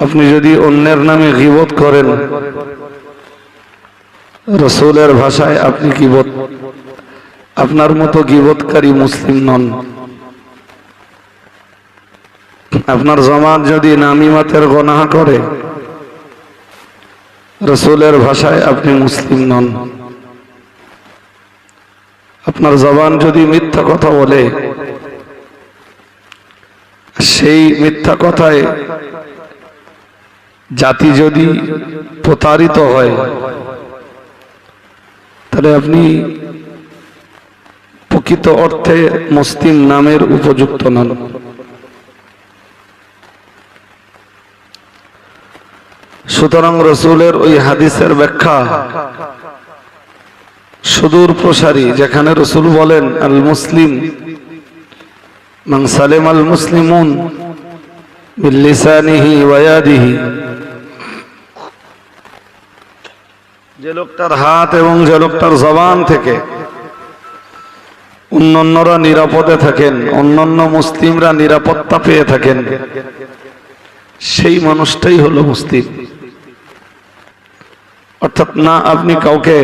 আপনি যদি অন্যের নামে গিবত করেন, রসুলের ভাষায় আপনি গিবত, আপনার মতো গিবতকারী মুসলিম নন। আপনার জমাত যদি নামিমাতের গনাহা করে, রসুলের ভাষায় আপনি মুসলিম নন। আপনার জবান যদি মিথ্যা কথা বলে, সেই মিথ্যা কথায় জাতি যদি প্রতারিত হয়, তাহলে আপনি প্রকৃত অর্থে মুসলিম নামের উপযুক্ত নন। সুতরাং রসুলের ওই হাদিসের ব্যাখ্যা সুদূর প্রসারী, যেখানে রসুল বলেন, আল মুসলিম মান সালেম আল মুসলিমুন ওয়ায়াদিহি যে লোকটার হাত এবং যে লোকটার জবান থেকে অন্যান্যরা নিরাপদে থাকেন, অন্যান্য মুসলিমরা নিরাপত্তা পেয়ে থাকেন, সেই মানুষটাই হলো মুসলিম। অর্থাৎ না আপনি কাউকে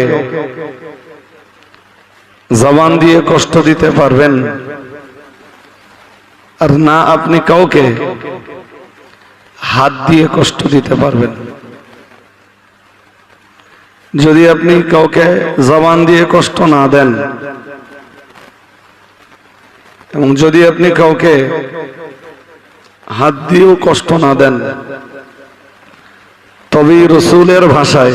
জবান দিয়ে কষ্ট দিতে পারবেন, আর না আপনি কাউকে হাত দিয়ে কষ্ট দিতে পারবেন। যদি আপনি কাউকে জবান দিয়ে কষ্ট না দেন, এবং যদি আপনি কাউকে হাত দিয়েও কষ্ট না দেন, তবেই রসুলের ভাষায়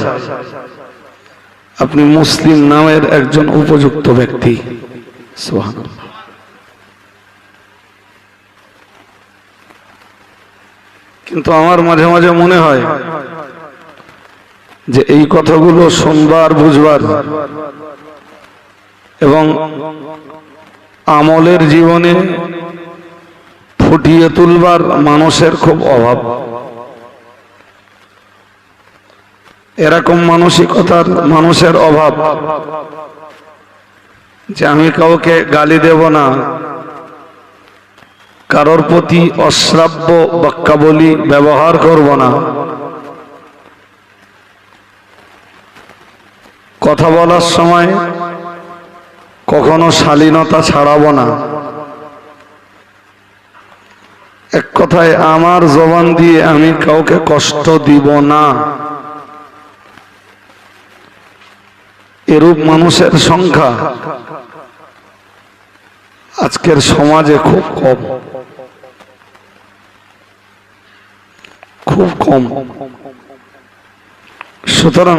আপনি মুসলিম নামের একজন উপযুক্ত ব্যক্তি। কিন্তু আমার মাঝে মাঝে মনে হয় যে এই কথাগুলো শুনবার, বুঝবার এবং আমলের জীবনে ফুটিয়ে তুলবার মানুষের খুব অভাব। এরকম মানসিকতার মানুষের অভাব যে আমি কাউকে গালি দেব না। কারোর প্রতি অশ্রাব্য বাক্যাবলী ব্যবহার করব না। কথা বলার সময় কখনো শালীনতা ছাড়াবো না। এক কথায়, আমার জবান দিয়ে আমি কাউকে কষ্ট দিব না। এরূপ মানুষের সংখ্যা আজকের সমাজে খুব কম। খুব কম। সুতরাং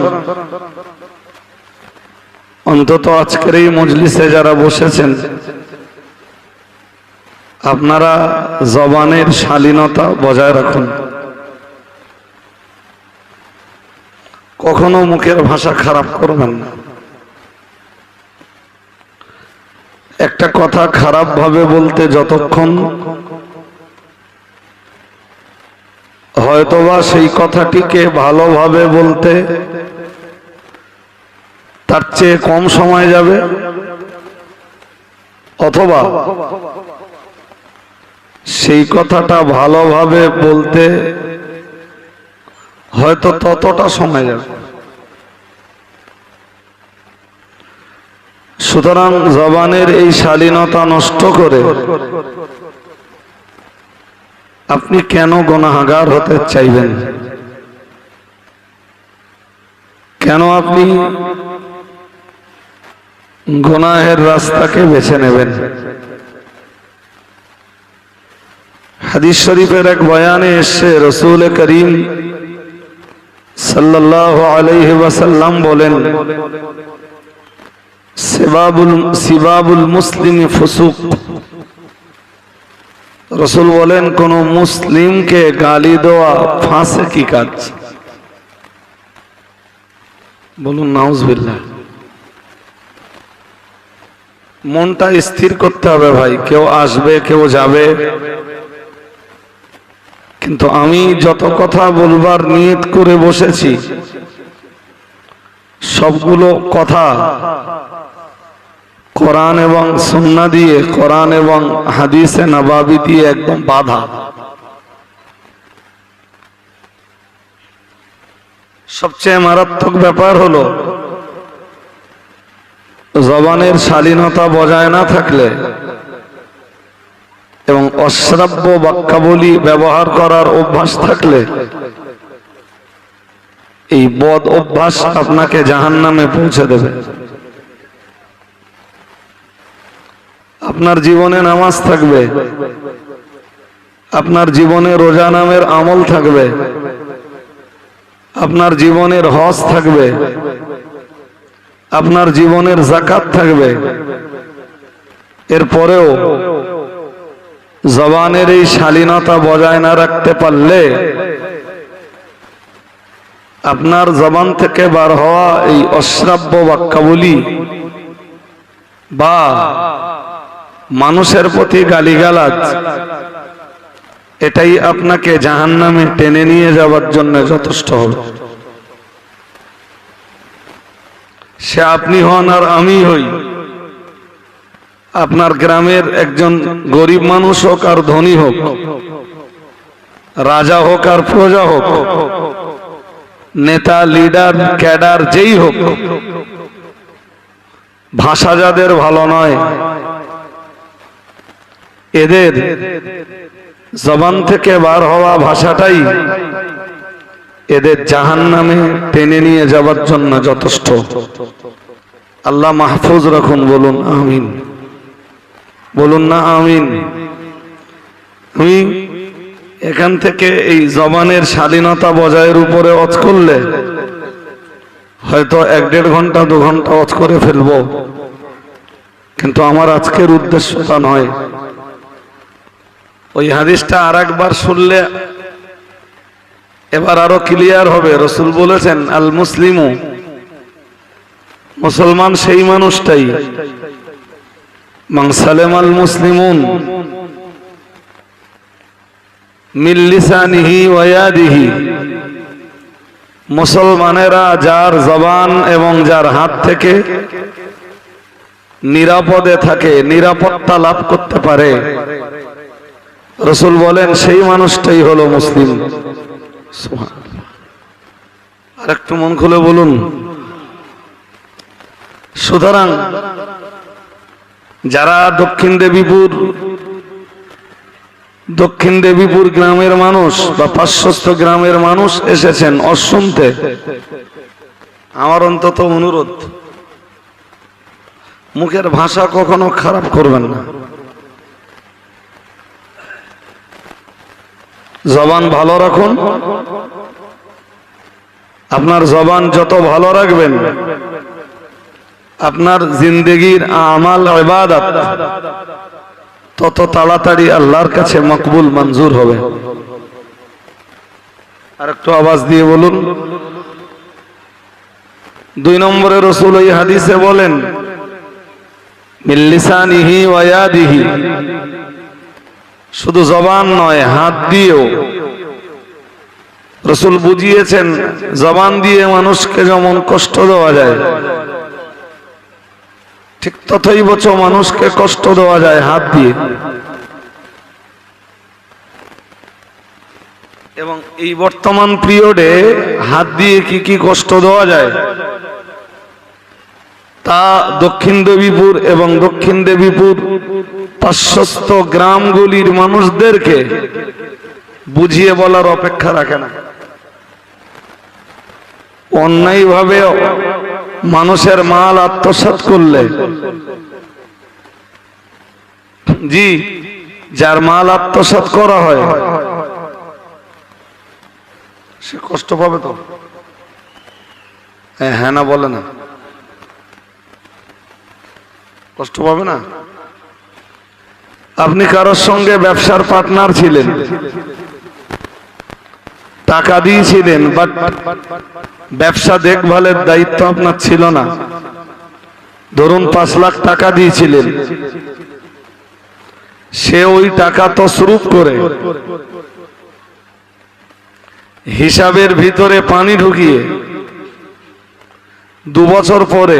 অন্তত আজকের এই মজলিসে যারা বসেছেন, আপনারা জবানের শালীনতা বজায় রাখুন। কখনো মুখের ভাষা খারাপ করবেন না। একটা কথা খারাপ ভাবে বলতে যতক্ষণ হয়তোবা সেই কথাটিকে ভালোভাবে বলতে তার চেয়ে কম সময় যাবে? অথবা সেই কথাটা ভালোভাবে বলতে হয়তো ততটা সময় যাবে। সুতরাং জবানের এই শালীনতা নষ্ট করে আপনি কেন গণাহাগার হতে চাইবেন? কেন আপনি গুনাহের রাস্তাকে বেছে নেবেন। হাদিস শরীফের এক বয়ানে এসছে রসুল করিম সাল্লাহ আলাইহি ওয়াসাল্লাম বলেন, সিবাবুল সিবাবুল মুসলিম ফুসুক। রসুল বলেন, কোন মুসলিমকে গালি দেওয়া ফাঁসে কি কাজ? বলুন, নাউজবিল্লাহ। মনটা স্থির করতে হবে ভাই। কেউ আসবে, কেউ যাবে। কিন্তু আমি যত কথা বলবার নিয়ত করে বসেছি, সবগুলো কথা কোরআন এবং সুন্না দিয়ে, কোরআন এবং হাদিসে নবাবি দিয়ে একদম বাধা। সবচেয়ে মারাত্মক ব্যাপার হলো জবানের শালীনতা বজায় না থাকলে এবং অশ্রাব্য বাক্যাবলী ব্যবহার করার অভ্যাস থাকলে, এই বদ অভ্যাস আপনাকে জাহান নামে পৌঁছে দেবে। আপনার জীবনে নামাজ থাকবে, আপনার জীবনে রোজা নামের আমল থাকবে, আপনার জীবনের হজ থাকবে আপনার জীবনের জাকাত থাকবে। এরপরেও জবানের এই শালীনতা বজায় না রাখতে পারলে আপনার জবান থেকে বার হওয়া এই অশ্রাব্য বাক্যাবলী বা মানুষের প্রতি গালিগালাজ, এটাই আপনাকে জাহান নামে টেনে নিয়ে যাওয়ার জন্য যথেষ্ট হবে। সে আপনি হন আর আমি হই। আপনার গ্রামের একজন গরিব মানুষ হোক আর ধনী হোক, রাজা হোক আর প্রজা হোক, নেতা, লিডার, ক্যাডার, যেই হোক, ভাষা যাদের ভালো নয়, এদের জবান থেকে বার হওয়া ভাষাটাই এদের জাহান নামে টেনে নিয়ে যাওয়ার জন্য যথেষ্ট। আল্লাহ মাহফুজ রাখুন, বলুন আমিন। বলুন না আমিন। আমি এখান থেকে এই জবানের স্বাধীনতা বজায়ের উপরে অচ করলে হয়তো এক দেড় ঘণ্টা, দু ঘণ্টা অচ করে ফেলব। কিন্তু আমার আজকের উদ্দেশ্য তা নয়। ওই হাদিসটা আর একবার শুনলে এবার আরও ক্লিয়ার হবে। রসুল বলেছেন আল মুসলিমু মুসলমান সেই মানুষটাই। মাংসালেম আল মুসলিমুন মিল্লিসানিহি ওয়াদিহি মুসলমানেরা যার জবান এবং যার হাত থেকে নিরাপদে থাকে, নিরাপত্তা লাভ করতে পারে। রসুল বলেন, সেই মানুষটাই হলো মুসলিম। আর একটু মন খুলে বলুন। সুতরাং যারা দক্ষিণ দেবীপুর দক্ষিণ দেবীপুর গ্রামের মানুষ বা পার্শ্বস্থ গ্রামের মানুষ এসেছেন অশুনতে আমার অন্তত অনুরোধ, মুখের ভাষা কখনো খারাপ করবেন না। জবান ভালো রাখুন। আপনার জবান যত ভালো রাখবেন আপনার জিন্দগির আমাল ইবাদত, তত তাড়াতাড়ি আল্লাহর কাছে মকবুল মঞ্জুর হবে। আর একটু আওয়াজ দিয়ে বলুন। দুই নম্বরে রসুল ওই হাদিসে বলেন মিল্লিসানিহি ওয়াদিহি শুধু জবান নয়, হাত দিয়েও। রসুল বুঝিয়েছেন, জবান দিয়ে মানুষকে যেমন কষ্ট দেওয়া যায় ঠিক ততই বছর মানুষকে কষ্ট দেওয়া যায় হাত দিয়ে। এবং এই বর্তমান পিরিয়ডে হাত দিয়ে কি কি কষ্ট দেওয়া যায়? তা দক্ষিণ দেবীপুর এবং দক্ষিণ দেবীপুর পার্শ্বস্থ গ্রামগুলির মানুষদেরকে বুঝিয়ে বলার অপেক্ষা রাখে না। অন্যায়ভাবে মানুষের মাল আত্মসাত করলে। জি, যার মাল আত্মসাত করা হয়, সে কষ্ট পাবে তো। হ্যাঁ না বলে না। কষ্ট পাবে না? আপনি কারোর সঙ্গে ব্যবসার পার্টনার ছিলেন। টাকা দিয়েছিলেন বাট ব্যবসা দেখভালের দায়িত্ব আপনার ছিল না। ধরুন পাঁচ লাখ টাকা দিয়েছিলেন। সে ওই টাকা তো তসরুপ করে হিসাবের ভিতরে পানি ঢুকিয়ে দু বছর পরে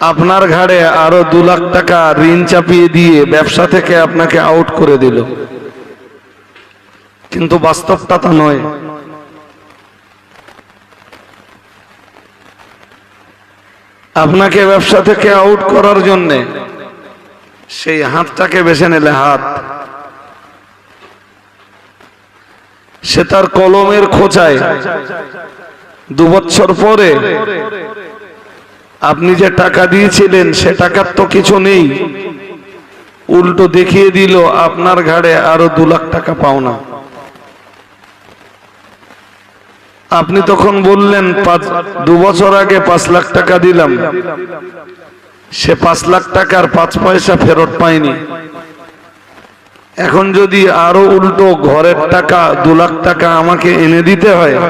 আপনার ঘাড়ে আরও দু লাখ টাকা ঋণ চাপিয়ে দিয়ে ব্যবসা থেকে আপনাকে আউট করে দিল। কিন্তু বাস্তবটা তা নয়। আপনাকে ব্যবসা থেকে আউট করার জন্য সেই হাতটাকে বেছে নিলে হাত। সে তার কলমের খোঁচায় দু বছর পরে আপনি যে টাকা দিয়েছিলেন, সে টাকার তো কিছু নেই। উল্টো দেখিয়ে দিল, আপনার ঘাড়ে আরও দু লাখ টাকা পাওনা আপনি তখন বললেন, পাঁচ, দু বছর আগে পাঁচ লাখ টাকা দিলাম। সে পাঁচ লাখ টাকার পাঁচ পয়সা ফেরত পায়নি এখন যদি আরও উল্টো ঘরের টাকা, দু লাখ টাকা আমাকে এনে দিতে হয়,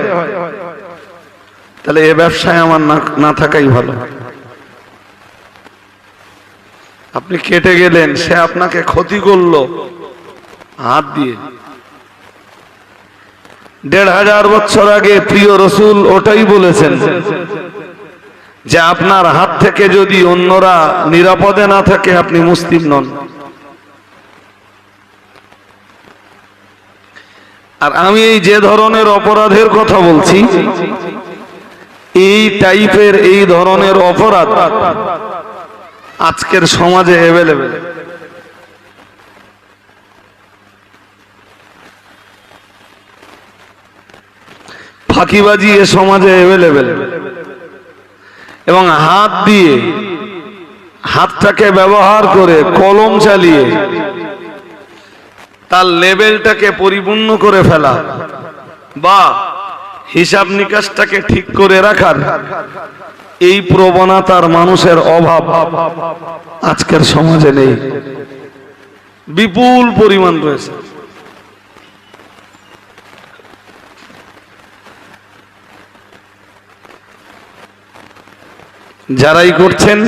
তাহলে এ ব্যবসায় আমার না- না থাকাই ভালো। আপনি কেটে গেলেন, সে আপনাকে ক্ষতি করল, হাত দিয়ে। দেড় হাজার বছর আগে প্রিয় রসুল ওটাই বলেছেন যে আপনার হাত থেকে যদি অন্যরা নিরাপদে না থাকে, আপনি মুসলিম নন। আর আমি এই যে ধরনের অপরাধের কথা বলছি, এই টাইপের এই ধরনের অপরাধ আজকের সমাজে অ্যাভেলেবেল ফাঁকিবাজি এ সমাজে অ্যাভেলেবেল এবং হাত দিয়ে হাতটাকে ব্যবহার করে কলম চালিয়ে তার লেভেলটাকে পরিপূর্ণ করে ফেলা বা হিসাব নিকাশটাকে ঠিক করে রাখার এই প্রবণতার মানুষের অভাব আজকের সমাজে নেই। বিপুল পরিমাণ রয়েছে। যারাই করছেন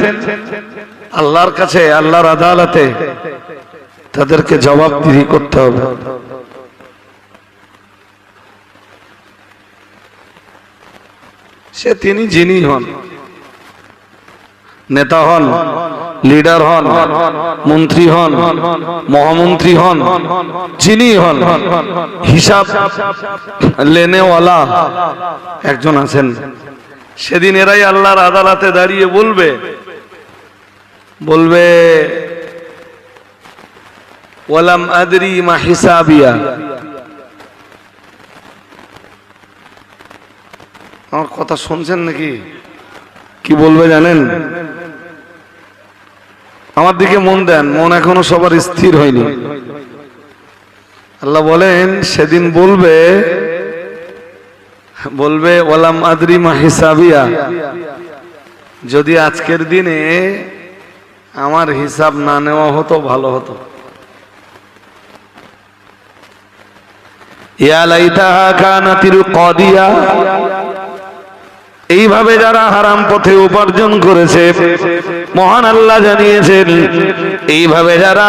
আল্লাহর কাছে, আল্লাহর আদালতে তাদেরকে জবাবদিহি করতে হবে। সে তিনি যিনি হন, নেতা হন, লিডার হন, মন্ত্রী হন, মহামন্ত্রী হন, যিনি হন, হিসাব লেনেওয়ালা একজন আছেন। সেদিন এরাই আল্লাহর আদালতে দাঁড়িয়ে বলবে বলবে, ওয়ালাম আদরি মা হিসাবিয়া। আমার কথা শুনছেন নাকি? কি বলবে জানেন? আমার দিকে মন দেন, মন এখনও সবার স্থির হয়নি। আল্লাহ বলেন, সেদিন বলবে বলবে ওলাম আদরি মাহিসাবিয়া যদি আজকের দিনে আমার হিসাব না নেওয়া হতো, ভালো হতো। ইয়া লাইতাহা কানাতিল কদিয়া। এইভাবে যারা হারাম পথে উপার্জন করেছে, মহান আল্লাহ জানিয়েছেন, এইভাবে যারা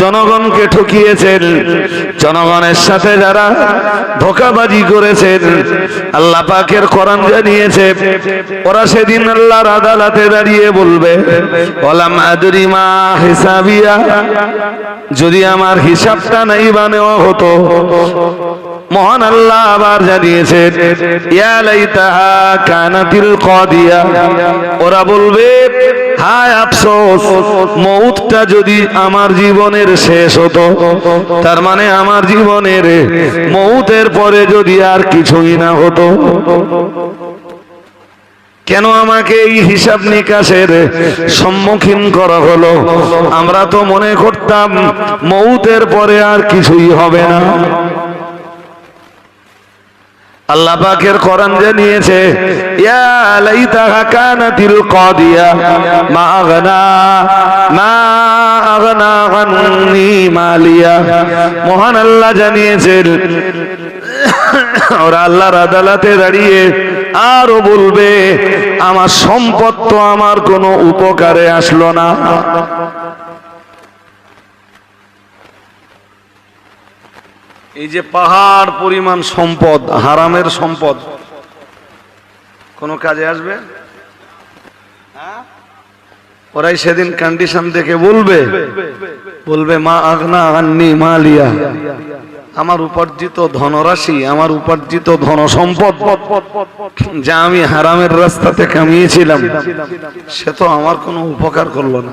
জনগণকে ঠকিয়েছেন, জনগণের সাথে যারা ধোকাবাজি করেছেন, আল্লাহ পাকের কোরআন জানিয়েছে, ওরা সেদিন আল্লাহর আদালতে দাঁড়িয়ে বলবে ওলাম আদরি মা হিসাবিয়া? যদি আমার হিসাবটা নাই বা নেওয়া হতো মহান আল্লাহ আবার জানিয়েছেন ইয়া লাইতাহা কানাতিল কদিয়া। ওরা বলবে, হায় আফসোস মৌতটা যদি আমার জীবনের শেষ হতো, তার মানে আমার জীবনের মৌতের পরে যদি আর কিছুই না হতো। কেন আমাকে এই হিসাব নিকাশের সম্মুখীন করা হলো? আমরা তো মনে করতাম মৌতের পরে আর কিছুই হবে না। আল্লাহ পাকের কোরআন জানিয়েছে ইয়া লাইতাহা কানাতিল কাদিয়া, মা আগনা মা আগনা আন্নি মালিয়া। মহান আল্লাহ জানিয়েছেন, ওরা আল্লাহর আদালতে দাঁড়িয়ে আরও বলবে, আমার সম্পদ তো আমার কোনো উপকারে আসলো না। এই যে পাহাড় পরিমাণ সম্পদ হারামের সম্পদ কোন কাজে আসবে? ওরাই সেদিন কন্ডিশন দেখে বলবে বলবে মা আগনা আন্নি মালিয়া। আমার উপার্জিত ধনরাশি আমার উপার্জিত ধন সম্পদ যা আমি হারামের রাস্তাতে কামিয়েছিলাম সে তো আমার কোনো উপকার করল না।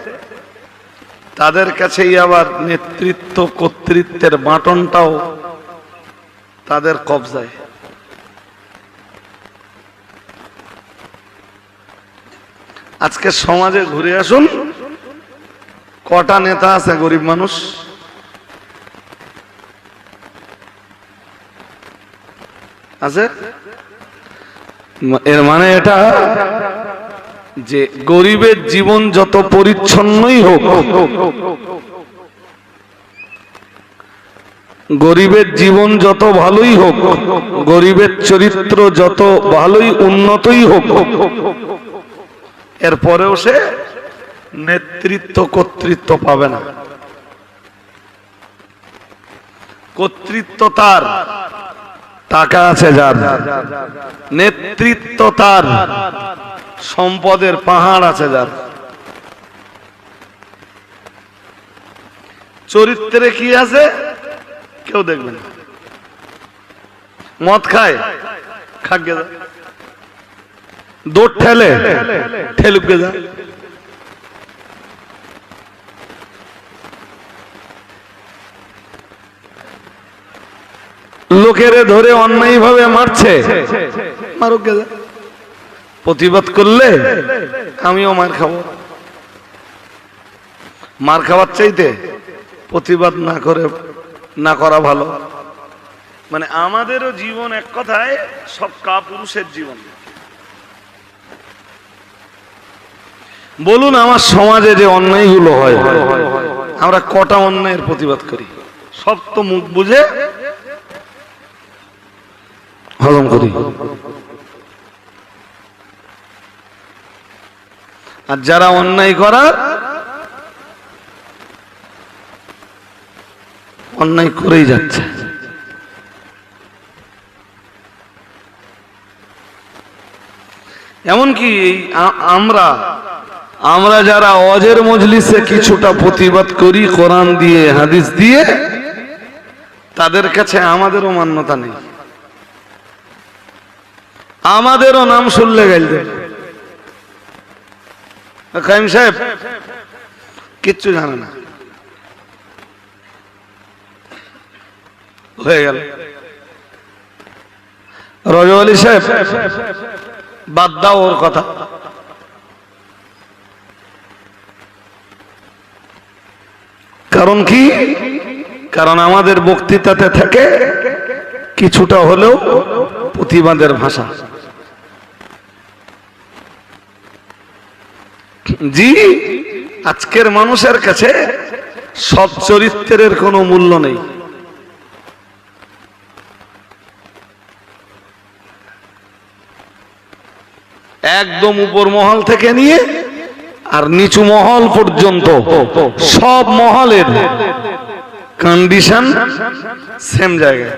তাদের কাছেই আবার নেতৃত্ব কর্তৃত্বের বাটনটাও তাদের কবজায়। আজকে সমাজে ঘুরে আসুন, কটা নেতা আছে গরিব মানুষ? আছে? এর মানে এটা যে গরিবের জীবন যত পরিচ্ছন্নই হোক, গরিবের জীবন যত ভালোই হোক, গরিবের চরিত্র যত ভালোই উন্নতই হোক, এরপরেও সে নেতৃত্ব, কর্তৃত্ব পাবে না। কর্তৃত্ব তার, টাকা আছে যার। নেতৃত্ব তার। সম্পদের পাহাড় আছে যার। চরিত্রে কি আছে? কেউ দেখবে মদ খায়? দৌড় ঠেলে? ঠেলুকে যা লোকেরে ধরে অন্যায় ভাবে মারছে। মারুক গে যা। প্রতিবাদ করলে আমিও মার খাব। মার খাওয়ার চাইতে প্রতিবাদ না করে, না করা ভালো। মানে আমাদেরও জীবন এক কথায় সব কাপুরুষের জীবন। বলুন, আমার সমাজে যে অন্যায়গুলো হয়, আমরা কটা অন্যায়ের প্রতিবাদ করি? সব তো মুখ বুঝে হজম করি। আর যারা অন্যায় করার, অন্যায় করেই যাচ্ছে। এমনকি আমরা আমরা যারা অজের মজলিসে কিছুটা প্রতিবাদ করি, কোরআন দিয়ে, হাদিস দিয়ে, তাদের কাছে আমাদেরও মান্যতা নেই। আমাদেরও নাম শুনলে গেল কাইম সাহেব, কিচ্ছু জানে না। হয়ে গেল। রজব আলী সাহেব, বাদ দাও ওর কথা। কারণ কি? কারণ আমাদের বক্তৃতাতে থাকে, কিছুটা হলেও প্রতিবাদের ভাষা। জি, আজকের মানুষের কাছে সব চরিত্রের কোনো মূল্য নেই। একদম উপর মহল থেকে নিয়ে আর নিচু মহল পর্যন্ত, সব মহলের কন্ডিশন সেম জায়গায়।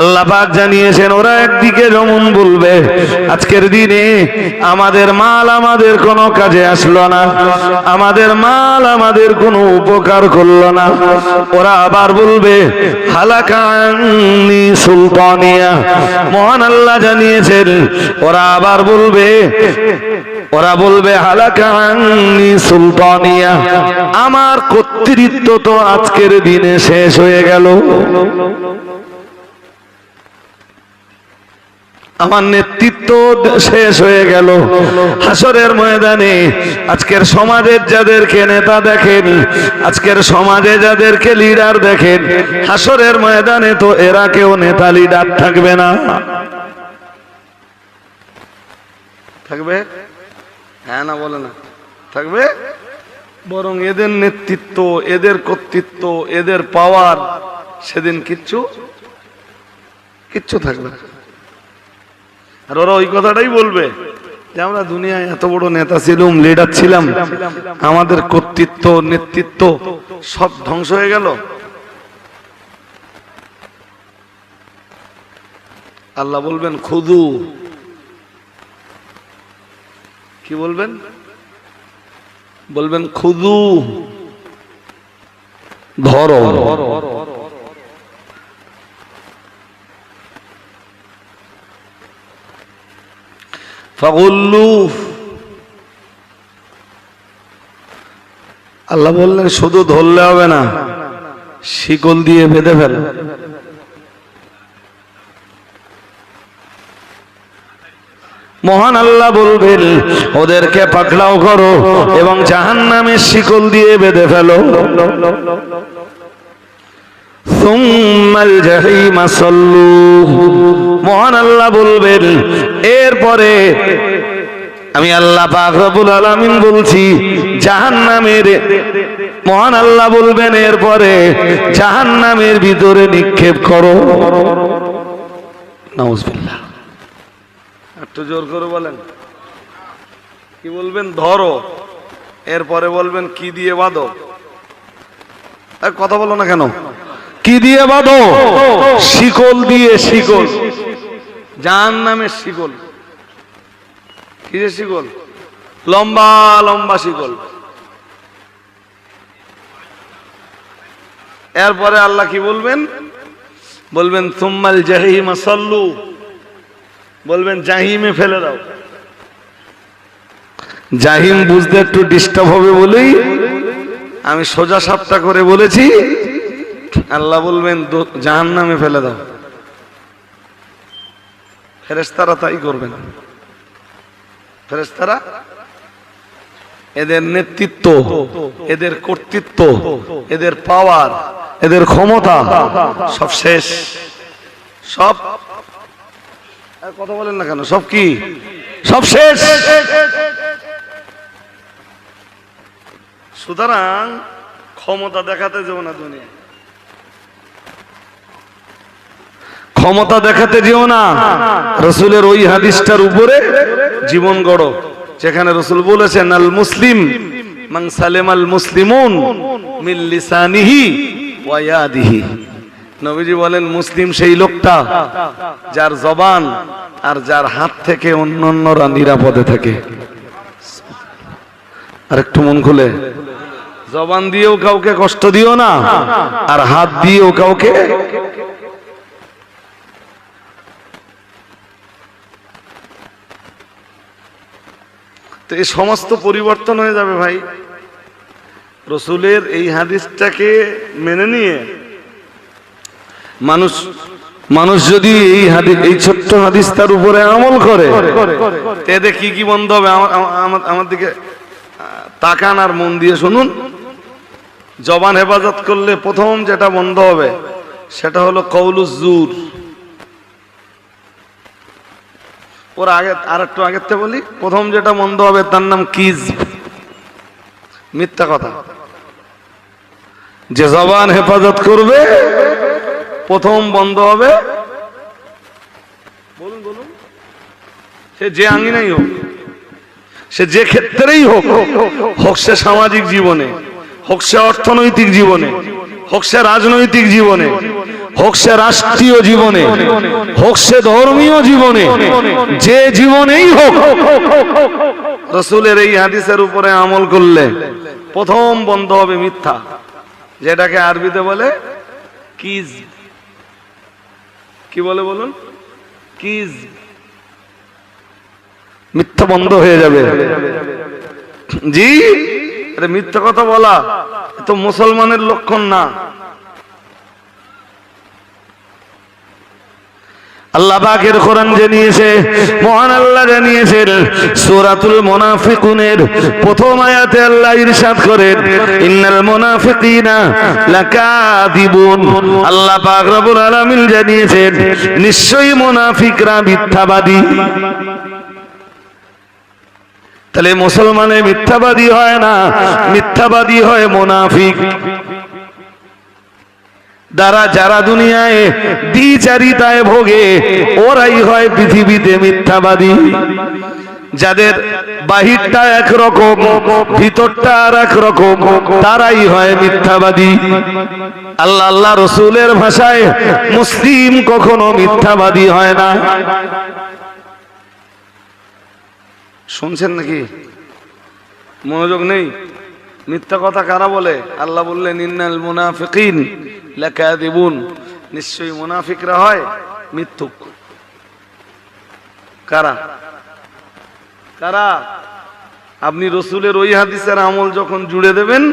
আল্লাহ পাক জানিয়েছেন, ওরা একদিকে যেমন বলবে, আজকের দিনে আমাদের মাল আমাদের কোনো কাজে আসলো না, আমাদের মাল আমাদের কোনো উপকার করল না। ওরা আবার বলবে, হালাকানি সুলতানিয়া। মহান আল্লাহ জানিয়েছেন, ওরা আবার বলবে, ওরা বলবে, হালাকানি সুলতানিয়া। আমার কর্তৃত্ব তো আজকের দিনে শেষ হয়ে গেল। আমার নেতৃত্ব শেষ হয়ে গেল। হাসরের ময়দানে আজকের সমাজের যাদেরকে নেতা দেখেন, আজকের সমাজে যাদেরকে লিডার দেখেন, হাসরের ময়দানে তো এরা কেউ নেতা লিডার থাকবে না। থাকবে? হ্যাঁ না বলে না। থাকবে? বরং এদের নেতৃত্ব, এদের কর্তৃত্ব, এদের পাওয়ার সেদিন কিচ্ছু কিচ্ছু থাকবে না। আর ওরা ওই কথাটাই বলবে যে আমরা দুনিয়ায় এত বড় নেতা ছিলাম লিডার ছিলাম, আমাদের কর্তৃত্ব, নেতৃত্ব সব ধ্বংস হয়ে গেল। আল্লাহ বলবেন, খুদু। কি বলবেন? বলবেন, খুদু। ধরো। আল্লাহ বললেন, শুধু ধরলে হবে না, শিকল দিয়ে বেঁধে ফেল। মহান আল্লাহ বলবেন, ওদেরকে পাকড়াও করো এবং জাহান নামের শিকল দিয়ে বেঁধে ফেলো। সুম্মাল জাহিমা সাল্লুহ। মহান আল্লাহ বলবেন, এরপরে আমি আল্লাহ পাক রব্বুল আলামিন বলছি, জাহান্নামের মহান আল্লাহ বলবেন, এরপরে জাহান্নামের ভিতরে নিক্ষেপ করো। নাউজুবিল্লাহ। একটু জোর করে বলেন। কি বলবেন? ধরো। এরপরে বলবেন, কি দিয়ে বাঁধো? কথা বলো না কেন? কি দিয়ে বাঁধো? শিকল দিয়ে শিকল। জাহান নামের শিকল। কি যে শিকল? লম্বা লম্বা শিকল। এরপরে আল্লাহ কি বলবেন? বলবেন তুম্মাল জাহিমা সাল্লু। বলবেন জাহিমে ফেলে দাও। জাহিম বুঝতে একটু ডিস্টার্ব হবে বলেই আমি সোজা সাপটা করে বলেছি আল্লাহ বলবেন জাহান নামে ফেলে দাও। ফেরেস্তারা তাই করবেন ফেরেস্তারা এদের নেতৃত্ব, এদের কর্তৃত্ব, এদের পাওয়ার এদের ক্ষমতা সব শেষ। সব কথা বলেন না কেন, সব কি? সব শেষ। সুতরাং ক্ষমতা দেখাতে যেও না দুনিয়া ক্ষমতা দেখাতে যেও না। রসুলের ওই হাদিসটার উপরে জীবন গড়। যেখানে রসুল বলেছেন, আল মুসলিম সালেম আল মুসলিমুন মিল লিসানিহি নবীজি বলেন, মুসলিম সেই লোকটা যার জবান আর যার হাত থেকে অন্যান্যরা নিরাপদে থাকে। আর একটু মন খুলে। জবান দিয়েও কাউকে কষ্ট দিও না, আর হাত দিয়েও কাউকে তো এই সমস্ত পরিবর্তন হয়ে যাবে ভাই। রসুলের এই হাদিসটাকে মেনে নিয়ে মানুষ মানুষ যদি এই হাদিস এই ছোট্ট হাদিস তার উপরে আমল করে এতে কি কি বন্ধ হবে? আমার দিকে তাকান আর মন দিয়ে শুনুন। জবান হেফাজত করলে প্রথম যেটা বন্ধ হবে, সেটা হলো কৌলুজুর ওর আগে আর একটু থেকে বলি। প্রথম যেটা বন্ধ হবে, তার নাম কিজ। মিথ্যা কথা। যে জবান হেফাজত করবে, প্রথম বন্ধ হবে। বলুন বলুন। সে যে আঙিনাই হোক, সে যে ক্ষেত্রেই হোক হোক সে সামাজিক জীবনে, হোক সে অর্থনৈতিক জীবনে হোক সে রাজনৈতিক জীবনে, হোক সে রাষ্ট্রীয় জীবনে, হোক সে ধর্মীয় জীবনে, যে জীবনেই হোক, রসুলের এই হাদিসের উপরে আমল করলে প্রথম বন্ধ হবে মিথ্যা। যেটাকে আরবিতে বলে কিজ। কি বলে বলুন? কিজ। মিথ্যা বন্ধ হয়ে যাবে। জি মিথ্যা কথা বলা। তো মুসলমানের লক্ষণ না। আল্লাহ পাকের কোরআন জানিয়েছে, মহান আল্লাহ জানিয়েছেন, সূরাতুল মুনাফিকুনের প্রথম আয়াতে আল্লাহ ইরশাদ করেন, ইন্নাল মুনাফিকিনা লাকাদিবুন আল্লাহ পাক রব্বুল আলামিন জানিয়েছেন, নিশ্চয়ই মুনাফিকরা মিথ্যাবাদী। তাহলে মুসলমানে মিথ্যাবাদী হয় না। মিথ্যাবাদী হয় মুনাফিক। দ্বারা যারা দুনিয়ায় দ্বিচারিতায় ভোগে, ওরাই হয় পৃথিবীতে মিথ্যাবাদী। যাদের বাহিরটা একরকম, ভিতরটা আর একরকম তারাই হয় মিথ্যাবাদী। আল্লাহ আল্লাহ রসুলের ভাষায় মুসলিম কখনো মিথ্যাবাদী হয় না। শুনছেন নাকি? মনোযোগ নেই? মিথ্যা কথা কারা বলে? আল্লাহ বললেন, ইন্নাল মুনাফিকিন লাকাদিবুন নিশ্চয়ই মুনাফিকরা হয় মিথ্যুক। কারা? কারা? আপনি রসুলের ওই হাদিসের আমল যখন জুড়ে দেবেন,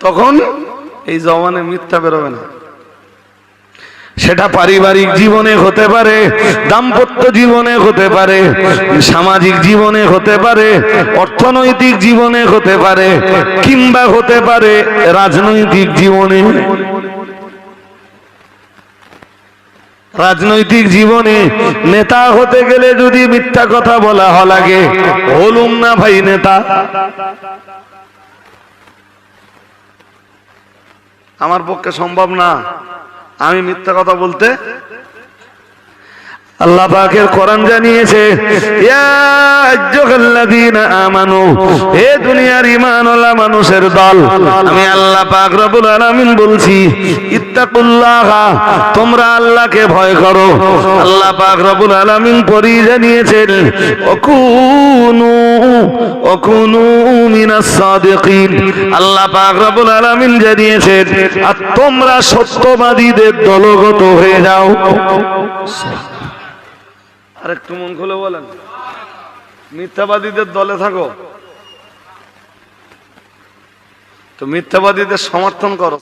তখন এই জবানে মিথ্যা বেরোবে না। সেটা পারিবারিক জীবনে হতে পারে, দাম্পত্য জীবনে হতে পারে, সামাজিক জীবনে হতে পারে, অর্থনৈতিক জীবনে হতে পারে, কিংবা হতে পারে রাজনৈতিক জীবনে। রাজনৈতিক জীবনে নেতা হতে গেলে যদি মিথ্যা কথা বলা লাগে হলুম না ভাই নেতা। আমার পক্ষে সম্ভব না। আমি মিথ্যা কথা বলতে আল্লাহ পাকের কোরআন জানিয়েছে হে দুনিয়ার ঈমানওয়ালা মানুষের দল, আমি আল্লাহ পাক রব্বুল আলামিন বলছি, ইত্তাকুল্লাহ, তোমরা আল্লাহকে ভয় করো। আল্লাহ পাক রব্বুল আলামিন পরি জানিয়েছেন অকুনু অকুনু মিনাস সাদিকিন। আল্লাহ পাক রব্বুল আলামিন জানিয়েছেন, আর তোমরা সত্যবাদীদের দলগত হয়ে যাও। আর একটু মন খুলে বলেন। মিথ্যাবাদীদের দলে থাকো। তো মিথ্যাবাদীদের সমর্থন করো।